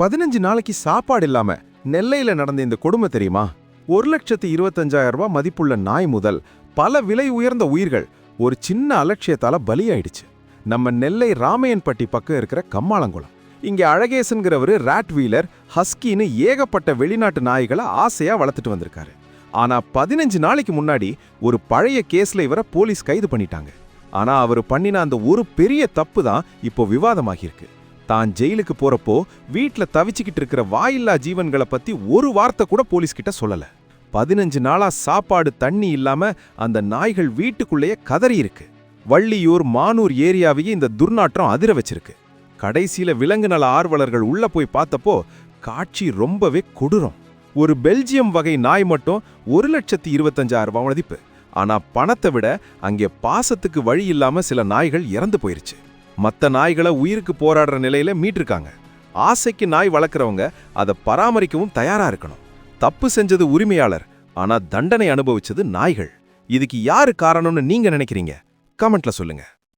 பதினஞ்சு நாளைக்கு சாப்பாடு இல்லாம நெல்லையில நடந்த இந்த கொடுமை தெரியுமா? ஒரு லட்சத்து இருபத்தஞ்சாயிரம் ரூபாய் மதிப்புள்ள நாய் முதல் பல விலை உயர்ந்த உயிர்கள் ஒரு சின்ன அலட்சியத்தால பலியாயிடுச்சு. நம்ம நெல்லை ராமையன்பட்டி பக்கம் இருக்கிற கம்மாளங்குளம். இங்க அழகேசன்கிறவரு ராட் வீலர் ஹஸ்கின்னு ஏகப்பட்ட வெளிநாட்டு நாய்களை ஆசையா வளர்த்துட்டு வந்திருக்காரு. ஆனா பதினஞ்சு நாளைக்கு முன்னாடி ஒரு பழைய கேஸ்ல இவரை போலீஸ் கைது பண்ணிட்டாங்க. ஆனா அவர் பண்ணின அந்த ஒரு பெரிய தப்பு தான் இப்போ விவாதமாகியிருக்கு. தான் ஜெயிலுக்கு போறப்போ வீட்டில் தவிச்சுக்கிட்டு இருக்கிற வாயில்லா ஜீவன்களை பத்தி ஒரு வார்த்தை கூட போலீஸ் கிட்ட சொல்லல. பதினஞ்சு நாளா சாப்பாடு தண்ணி இல்லாம அந்த நாய்கள் வீட்டுக்குள்ளேயே கதறி இருக்கு. வள்ளியூர் மானூர் ஏரியாவையே இந்த துர்நாற்றம் அதிர வச்சிருக்கு. கடைசியில விலங்கு நல ஆர்வலர்கள் உள்ள போய் பார்த்தப்போ காட்சி ரொம்பவே கொடூரம். ஒரு பெல்ஜியம் வகை நாய் மட்டும் ஒரு லட்சத்தி இருபத்தஞ்சாயிரம் ரூபாய் மதிப்பு. ஆனா பணத்தை விட அங்கே பாசத்துக்கு வழி இல்லாம சில நாய்கள் இறந்து போயிருச்சு. மற்ற நாய்களை உயிருக்கு போராடுற நிலையில மீட்டிருக்காங்க. ஆசைக்கு நாய் வளர்க்குறவங்க அதை பராமரிக்கவும் தயாரா இருக்கணும். தப்பு செஞ்சது உரிமையாளர் ஆனா தண்டனை அனுபவிச்சது நாய்கள். இதுக்கு யாரு காரணம்னு நீங்க நினைக்கிறீங்க? கமெண்ட்ல சொல்லுங்க.